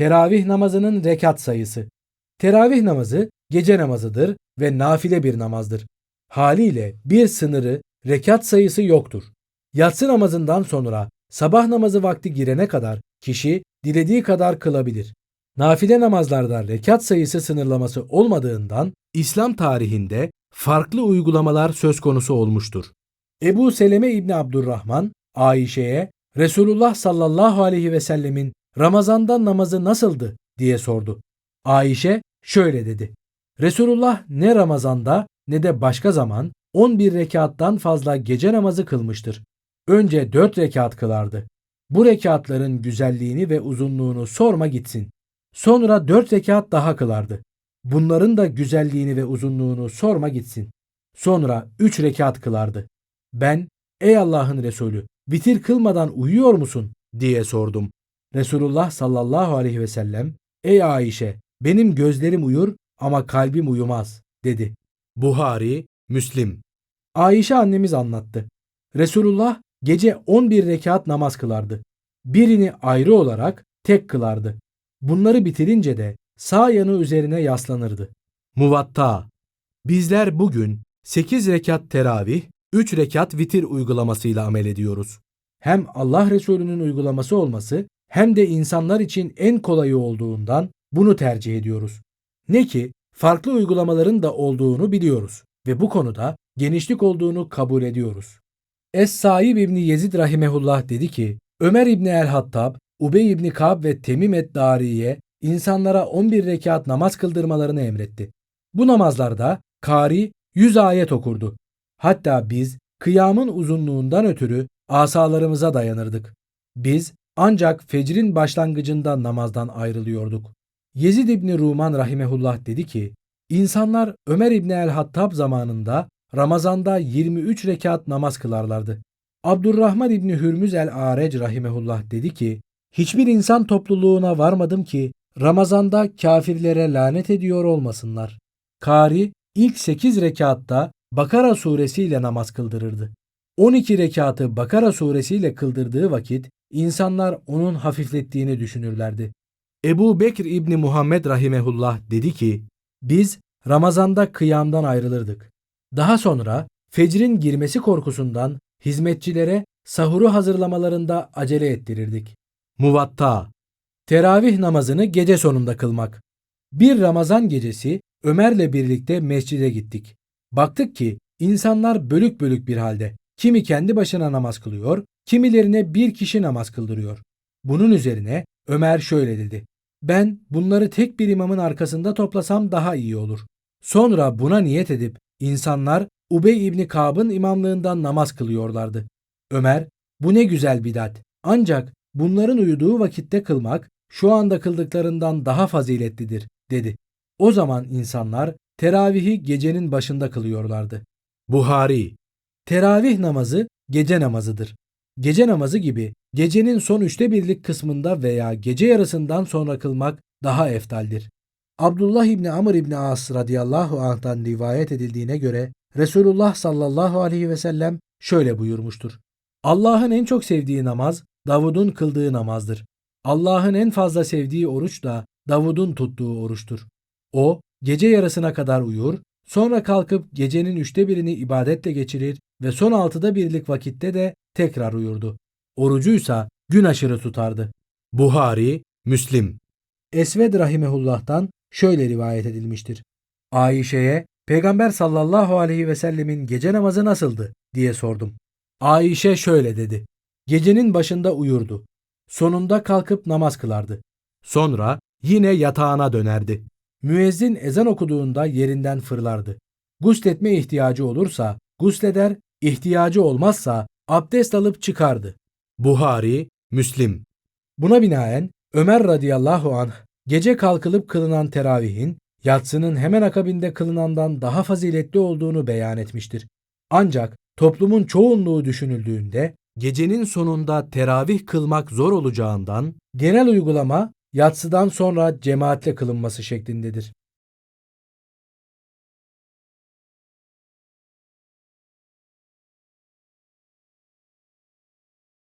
Teravih namazının rekat sayısı. Teravih namazı gece namazıdır ve nafile bir namazdır. Haliyle bir sınırı, rekat sayısı yoktur. Yatsı namazından sonra sabah namazı vakti girene kadar kişi dilediği kadar kılabilir. Nafile namazlarda rekat sayısı sınırlaması olmadığından İslam tarihinde farklı uygulamalar söz konusu olmuştur. Ebu Seleme İbni Abdurrahman Ayşe'ye Resulullah sallallahu aleyhi ve sellemin Ramazan'da namazı nasıldı diye sordu. Ayşe şöyle dedi. Resulullah ne Ramazan'da ne de başka zaman 11 rekattan fazla gece namazı kılmıştır. Önce 4 rekat kılardı. Bu rekatların güzelliğini ve uzunluğunu sorma gitsin. Sonra 4 rekat daha kılardı. Bunların da güzelliğini ve uzunluğunu sorma gitsin. Sonra 3 rekat kılardı. Ben, ey Allah'ın Resulü, bitir kılmadan uyuyor musun? diye sordum. Resulullah sallallahu aleyhi ve sellem, ey Ayşe, benim gözlerim uyur ama kalbim uyumaz, dedi. Buhari, Müslim. Ayşe annemiz anlattı. Resulullah gece 11 rekat namaz kılardı. Birini ayrı olarak tek kılardı. Bunları bitirince de sağ yanı üzerine yaslanırdı. Muvatta. Bizler bugün 8 rekat teravih, 3 rekat vitir uygulamasıyla amel ediyoruz. Hem Allah Resulü'nün uygulaması olması hem de insanlar için en kolayı olduğundan bunu tercih ediyoruz. Ne ki farklı uygulamaların da olduğunu biliyoruz ve bu konuda genişlik olduğunu kabul ediyoruz. Es-Saib İbni Yezid Rahimehullah dedi ki, Ömer İbni El-Hattab, Ubey İbni Kab ve Temim et-Dari'ye insanlara 11 rekat namaz kıldırmalarını emretti. Bu namazlarda kari 100 ayet okurdu. Hatta biz kıyamın uzunluğundan ötürü asalarımıza dayanırdık. Biz ancak fecrin başlangıcında namazdan ayrılıyorduk. Yezid İbni Ruman rahimehullah dedi ki, insanlar Ömer İbni el-Hattab zamanında Ramazanda 23 rekat namaz kılarlardı. Abdurrahman İbni Hürmüz el-Arec rahimehullah dedi ki, hiçbir insan topluluğuna varmadım ki Ramazanda kafirlere lanet ediyor olmasınlar. Kari ilk 8 rekatta Bakara suresiyle namaz kıldırırdı. 12 rekatı Bakara suresiyle kıldırdığı vakit insanlar onun hafiflettiğini düşünürlerdi. Ebu Bekir İbni Muhammed Rahimehullah dedi ki, biz Ramazanda kıyamdan ayrılırdık. Daha sonra fecrin girmesi korkusundan hizmetçilere sahuru hazırlamalarında acele ettirirdik. Muvatta Teravih namazını gece sonunda kılmak. Bir Ramazan gecesi Ömer'le birlikte mescide gittik. Baktık ki insanlar bölük bölük bir halde. Kimi kendi başına namaz kılıyor, kimilerine bir kişi namaz kıldırıyor. Bunun üzerine Ömer şöyle dedi. Ben bunları tek bir imamın arkasında toplasam daha iyi olur. Sonra buna niyet edip insanlar Ubey İbni Kab'ın imamlığından namaz kılıyorlardı. Ömer, bu ne güzel bidat. Ancak bunların uyuduğu vakitte kılmak şu anda kıldıklarından daha faziletlidir, dedi. O zaman insanlar teravihi gecenin başında kılıyorlardı. Buhari Teravih namazı gece namazıdır. Gece namazı gibi gecenin son üçte birlik kısmında veya gece yarısından sonra kılmak daha eftaldir. Abdullah İbni Amr İbni As radıyallahu anh'tan rivayet edildiğine göre Resulullah sallallahu aleyhi ve sellem şöyle buyurmuştur. Allah'ın en çok sevdiği namaz Davud'un kıldığı namazdır. Allah'ın en fazla sevdiği oruç da Davud'un tuttuğu oruçtur. O gece yarısına kadar uyur, sonra kalkıp gecenin üçte birini ibadetle geçirir ve son altıda birlik vakitte de tekrar uyurdu. Orucuysa gün aşırı tutardı. Buhari, Müslim. Esved Rahimehullah'tan şöyle rivayet edilmiştir. Ayşe'ye Peygamber sallallahu aleyhi ve sellemin gece namazı nasıldı diye sordum. Ayşe şöyle dedi. Gecenin başında uyurdu. Sonunda kalkıp namaz kılardı. Sonra yine yatağına dönerdi. Müezzin ezan okuduğunda yerinden fırlardı. Gusletme ihtiyacı olursa gusleder, ihtiyacı olmazsa abdest alıp çıkardı. Buhari, Müslim. Buna binaen Ömer radıyallahu anh gece kalkılıp kılınan teravihin yatsının hemen akabinde kılınandan daha faziletli olduğunu beyan etmiştir. Ancak toplumun çoğunluğu düşünüldüğünde gecenin sonunda teravih kılmak zor olacağından genel uygulama yatsıdan sonra cemaatle kılınması şeklindedir.